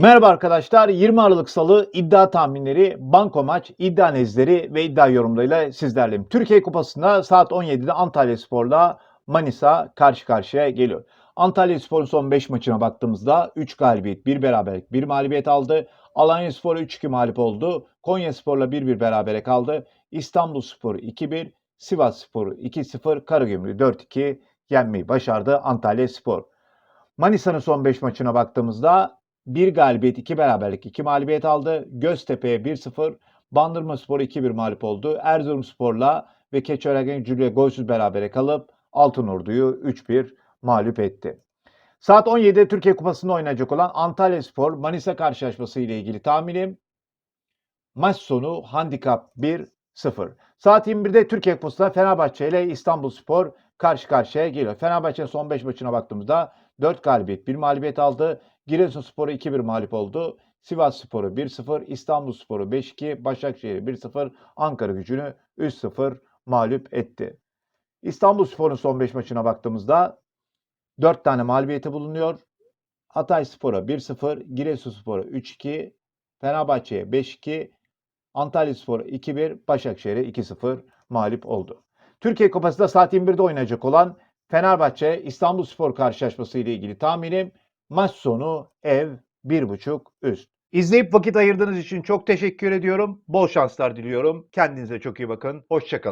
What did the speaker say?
Merhaba arkadaşlar. 20 Aralık Salı iddia tahminleri, banko maç, iddia nezleri ve iddia yorumlarıyla sizlerleyim. Türkiye Kupası'nda saat 17'de Antalya Spor'la Manisa karşı karşıya geliyor. Antalya Spor'un son 5 maçına baktığımızda 3 galibiyet, 1 beraberlik, 1 mağlubiyet aldı. Alanya Spor 3-2 mağlup oldu. Konya Spor'la 1-1 berabere kaldı. İstanbul Spor 2-1, Sivas Spor 2-0, Karagümrük 4-2 yenmeyi başardı Antalya Spor. Manisa'nın son 5 maçına baktığımızda 1 galibiyet, 2 beraberlik, 2 mağlubiyet aldı. Göztepe'ye 1-0, Bandırma Spor 2-1 mağlup oldu. Erzurum Spor'la ve Keçiören Gücü'yle golsüz berabere kalıp Altınordu'yu 3-1 mağlup etti. Saat 17'de Türkiye Kupası'nda oynayacak olan Antalya Spor Manisa karşılaşması ile ilgili tahminim maç sonu handikap 1-0. Saat 21'de Türkiye Kupası'nda Fenerbahçe ile İstanbul Spor karşı karşıya geliyor. Fenerbahçe'nin son 5 maçına baktığımızda 4 galibiyet, 1 mağlubiyet aldı. Giresunspor'u 2-1 mağlup oldu. Sivas Spor'u 1-0, İstanbul Spor'u 5-2, Başakşehir'i 1-0, Ankara gücünü 3-0 mağlup etti. İstanbul Spor'un son 5 maçına baktığımızda 4 tane mağlubiyeti bulunuyor. Hatay Spor'a 1-0, Giresunspor'a 3-2, Fenerbahçe'ye 5-2, Antalya Spor 2-1, Başakşehir'e 2-0 mağlup oldu. Türkiye Kupası'nda saat 21'de oynayacak olan Fenerbahçe İstanbul Spor karşılaşması ile ilgili tahminim maç sonu ev 1.5 üst. İzleyip vakit ayırdığınız için çok teşekkür ediyorum. Bol şanslar diliyorum. Kendinize çok iyi bakın. Hoşçakalın.